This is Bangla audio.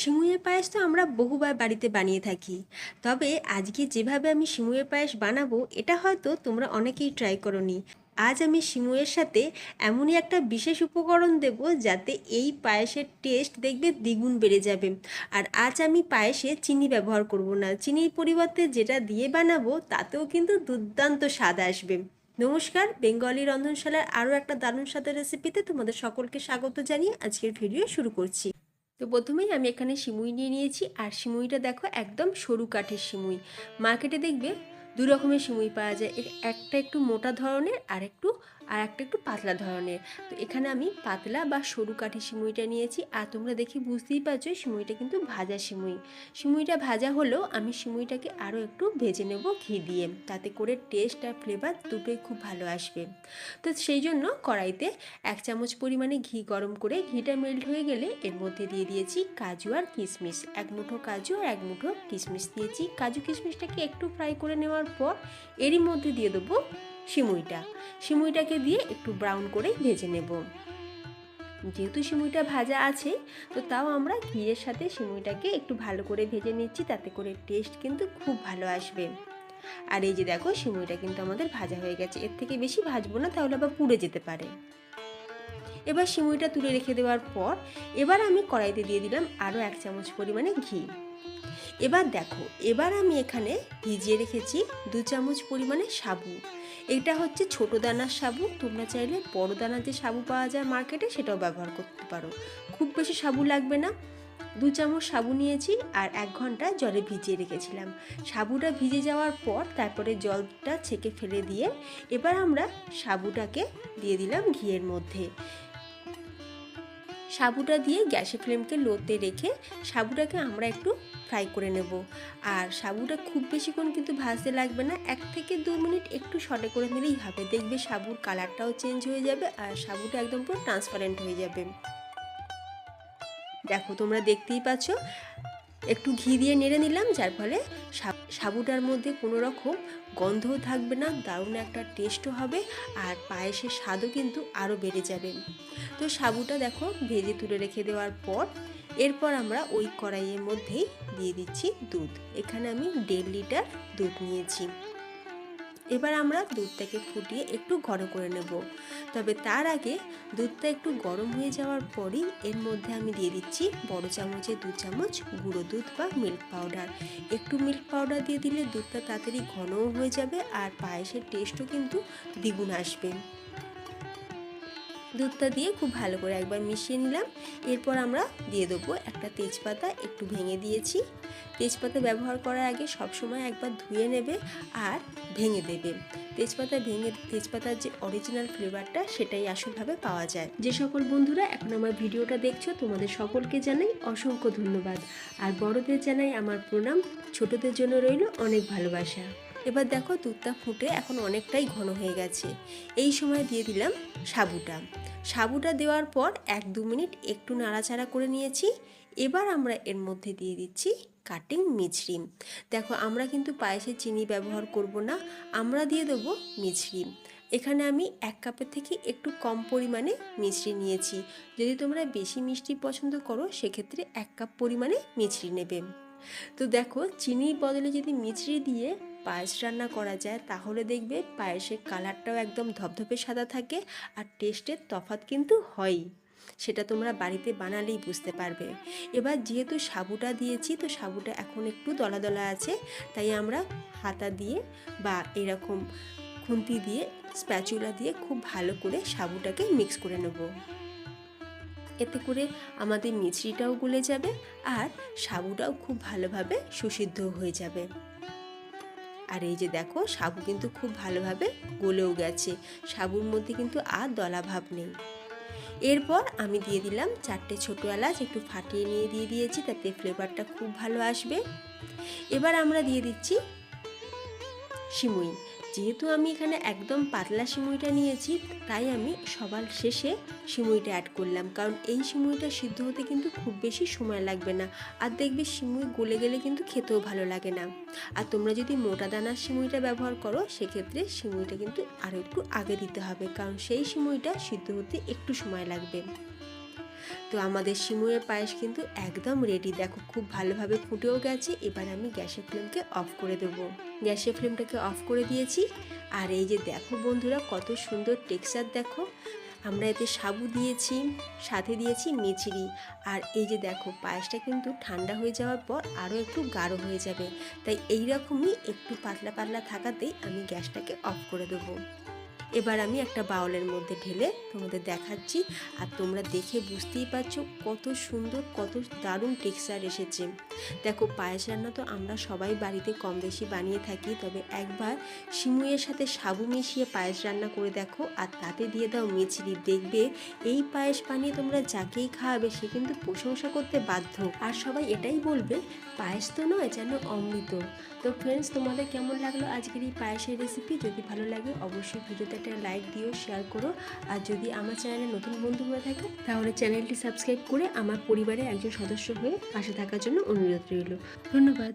সিমুইয়ের পায়েস তো আমরা বহুবার বাড়িতে বানিয়ে থাকি। তবে আজকে যেভাবে আমি সিমুইয়ের পায়েস বানাবো, এটা হয়তো তোমরা অনেকেই ট্রাই করনি। আজ আমি সিমুইয়ের সাথে এমনই একটা বিশেষ উপকরণ দেব যাতে এই পায়েসের টেস্ট দেখবে দ্বিগুণ বেড়ে যাবে। আর আজ আমি পায়েসে চিনি ব্যবহার করব না। চিনির পরিবর্তে যেটা দিয়ে বানাবো, তাতেও কিন্তু দুর্দান্ত স্বাদ আসবে। নমস্কার, বেঙ্গলি রন্ধনশালার আরও একটা দারুণ স্বাদের রেসিপিতে তোমাদের সকলকে স্বাগত জানিয়ে আজকের ভিডিও শুরু করছি। তো প্রথমেই আমি এখানে সিমুই নিয়ে নিয়েছি, আর সিমুইটা দেখো একদম সরু কাঠের সিমুই। মার্কেটে দেখবে দু রকমের সিমুই পাওয়া যায়। একটা একটু মোটা ধরনের আর একটু আর একটা একটু পাতলা ধরনের। তো এখানে আমি পাতলা বা সরু কাঠি সিমুইটা নিয়েছি আর তোমরা দেখে বুঝতেই পারছ সিমুইটা কিন্তু ভাজা সিমুই। সিমুইটা ভাজা হলেও আমি সিমুইটাকে আরও একটু ভেজে নেব ঘি দিয়ে। তাতে করে টেস্ট আর ফ্লেভার দুটোই খুব ভালো আসবে। তো সেই জন্য কড়াইতে এক চামচ পরিমাণে ঘি গরম করে ঘিটা মেল্ট হয়ে গেলে এর মধ্যে দিয়ে দিয়েছি কাজু আর কিশমিশ। এক মুঠো কাজু আর এক মুঠো কিশমিশ দিয়েছি। কাজু কিশমিশটাকে একটু ফ্রাই করে নেওয়ার পর এরই মধ্যে দিয়ে দেবো সিমুইটা সিমুইটাকে দিয়ে একটু ব্রাউন করে ভেজে নেব। যেহেতু সিমুইটা ভাজা আছে, তো তাও আমরা ঘিয়ের সাথে সিমুইটাকে একটু ভালো করে ভেজে নিচ্ছি, তাতে করে টেস্ট কিন্তু খুব ভালো আসবে। আর এই যে দেখো সিমুইটা কিন্তু আমাদের ভাজা হয়ে গেছে। এর থেকে বেশি ভাজবো না, তাহলে আবার পুড়ে যেতে পারে। এবার সিমুইটা তুলে রেখে দেওয়ার পর, এবার আমি কড়াইতে দিয়ে দিলাম আরও এক চামচ পরিমাণে ঘি। এবার দেখো, এবার আমি এখানে ভিজিয়ে রেখেছি দু চামচ পরিমাণে সাবু। এটা হচ্ছে ছোট দানার সাবু, তোমরা চাইলে বড় দানার যে সাবু পাওয়া যায় মার্কেটে সেটাও ব্যবহার করতে পারো। খুব বেশি সাবু লাগবে না। দু চামচ সাবু নিয়েছি আর এক ঘণ্টা জলে ভিজিয়ে রেখেছিলাম। সাবুটা ভিজে যাওয়ার পর তারপরে জলটা ছেঁকে ফেলে দিয়ে এবার আমরা সাবুটাকে দিয়ে দিলাম ঘিয়ের মধ্যে। সাবুটা দিয়ে গ্যাসের ফ্লেমকে লোতে রেখে সাবুটাকে আমরা একটু ফ্রাই করে নেব। আর সাবুটা খুব বেশিক্ষণ কিন্তু ভাজতে লাগবে না, এক থেকে দু মিনিট একটু শর্টে করে নিলেই হবে। দেখবে সাবুর কালারটাও চেঞ্জ হয়ে যাবে আর সাবুটা একদম পুরো ট্রান্সপারেন্ট হয়ে যাবে। দেখো তোমরা দেখতেই পাচ্ছ, একটু ঘি দিয়ে নেড়ে নিলাম, যার ফলে সাব- সাবুটার মধ্যে কোনো রকম গন্ধও থাকবে না, দারুণ একটা টেস্টও হবে আর পায়েসের স্বাদও কিন্তু আরও বেড়ে যাবে। তো সাবুটা দেখো ভেজে তুলে রেখে দেওয়ার পর এরপর আমরা ওই কড়াইয়ের মধ্যেই দিয়ে দিচ্ছি দুধ। এখানে আমি দেড় লিটার দুধ নিয়েছি। এবার আমরা দুধটাকে ফুটিয়ে একটু গরম করে নেব। তবে তার আগে দুধটা একটু গরম হয়ে যাওয়ার পরই এর মধ্যে আমি দিয়ে দিচ্ছি বড় চামচে দু চামচ গুঁড়ো দুধ বা মিল্ক পাউডার। একটু মিল্ক পাউডার দিয়ে দিলে দুধটা তাড়াতাড়ি ঘনও হয়ে যাবে আর পায়েসের টেস্টও কিন্তু দ্বিগুণ আসবে। দুধটা দিয়ে খুব ভালো করে একবার মিশিয়ে নিলাম। এরপর আমরা দিয়ে দেবো একটা তেজপাতা, একটু ভেঙে দিয়েছি। তেজপাতা ব্যবহার করার আগে সবসময় একবার ধুয়ে নেবে আর ভেঙে দেবে। তেজপাতা ভেঙে, তেজপাতার যে অরিজিনাল ফ্লেভারটা সেটাই আসলভাবে পাওয়া যায়। যে সকল বন্ধুরা এখন আমার ভিডিওটা দেখছ, তোমাদের সকলকে জানাই অসংখ্য ধন্যবাদ। আর বড়দের জানাই আমার প্রণাম, ছোটদের জন্য রইল অনেক ভালোবাসা। এবার দেখো দুধটা ফুটে এখন অনেকটাই ঘন হয়ে গেছে। এই সময় দিয়ে দিলাম সাবুটা। সাবুটা দেওয়ার পর এক দু মিনিট একটু নাড়াচাড়া করে নিয়েছি। এবার আমরা এর মধ্যে দিয়ে দিচ্ছি কাটিং মিছরি দেখো আমরা কিন্তু পায়েসে চিনি ব্যবহার করব না, আমরা দিয়ে দেবো মিছরি এখানে আমি এক কাপের থেকে একটু কম পরিমাণে মিছরি নিয়েছি। যদি তোমরা বেশি মিষ্টি পছন্দ করো, সেক্ষেত্রে এক কাপ পরিমাণে মিছরি নেবে। তো দেখো চিনির বদলে যদি মিছরি দিয়ে পায়েস রান্না করা যায়, তাহলে দেখবে পায়েসের কালারটাও একদম ধপধপে সাদা থাকে আর টেস্টের তফাৎ কিন্তু হয়ই। সেটা তোমরা বাড়িতে বানালেই বুঝতে পারবে। এবার যেহেতু সাবুটা দিয়েছি, তো সাবুটা এখন একটু দলা দলা আছে, তাই আমরা হাতা দিয়ে বা এরকম খুন্তি দিয়ে স্প্যাচুলা দিয়ে খুব ভালো করে সাবুটাকে মিক্স করে নেব। এতে করে আমাদের মিছরিটাও গলে যাবে আর সাবুটাও খুব ভালোভাবে সুসিদ্ধ হয়ে যাবে। আর এই যে দেখো, সাবু কিন্তু খুব ভালোভাবে গলেও গেছে। সাবুর মধ্যে কিন্তু আর দলা ভাব নেই। এরপর আমি দিয়ে দিলাম চারটে ছোটো এলাচ, একটু ফাটিয়ে নিয়ে দিয়ে দিয়েছি, তাতে ফ্লেভারটা খুব ভালো আসবে। এবার আমরা দিয়ে দিচ্ছি সিমুই যেহেতু আমি এখানে একদম পাতলা সিমুইটা নিয়েছি, তাই আমি সবার শেষে সিমুইটা অ্যাড করলাম। কারণ এই সিমুইটা সিদ্ধ হতে কিন্তু খুব বেশি সময় লাগবে না। আর দেখবে সিমুই গলে গেলে কিন্তু খেতেও ভালো লাগে না। আর তোমরা যদি মোটা দানার সিমুইটা ব্যবহার করো, সেক্ষেত্রে সিমুইটা কিন্তু আরও একটু আগে দিতে হবে। কারণ সেই সিমুইটা সিদ্ধ হতে একটু সময় লাগবে। তো আমাদের সিমুয়ের পায়েস কিন্তু একদম রেডি দেখো, খুব ভালোভাবে ফুটেও গেছে। এবার আমি গ্যাসের ফ্লেমকে অফ করে দেবো। গ্যাসের ফ্লেমটাকে অফ করে দিয়েছি। আর এই যে দেখো বন্ধুরা, কত সুন্দর টেক্সচার দেখো। আমরা এতে সাবু দিয়েছি, সাথে দিয়েছি মিচড়ি আর এই যে দেখো, পায়েসটা কিন্তু ঠান্ডা হয়ে যাওয়ার পর আরও একটু গাঢ় হয়ে যাবে। তাই এই রকমই একটু পাতলা পাতলা থাকাতেই আমি গ্যাসটাকে অফ করে দেবো। এবার আমি একটা বাউলের মধ্যে ঢেলে তোমাদের দেখাচ্ছি আর তোমরা দেখে বুঝতেই পারছ কত সুন্দর, কত দারুণ টেক্সচার এসেছে। দেখো পায়েস রান্না তো আমরা সবাই বাড়িতে কম বেশি বানিয়ে থাকি, তবে একবার সিমুইয়ের সাথে সাবু মিশিয়ে পায়েস রান্না করে দেখো আর তাতে দিয়ে দাও মিছরি দেখবে এই পায়েস বানিয়ে তোমরা যাকেই খাওয়াবে সে কিন্তু প্রশংসা করতে বাধ্য। আর সবাই এটাই বলবে, পায়েস তো নয়, যেন অমৃত। তো ফ্রেন্ডস তোমাদের কেমন লাগল আজকের এই পায়েসের রেসিপি যদি ভালো লাগে অবশ্যই ভিডিওতে একটা লাইক দিও শেয়ার করো। আর যদি আমার চ্যানেলে নতুন বন্ধু হয়ে থাকে, তাহলে চ্যানেলটি সাবস্ক্রাইব করে আমার পরিবারের একজন সদস্য হয়ে পাশে থাকার জন্য অনুরোধ রইল। ধন্যবাদ।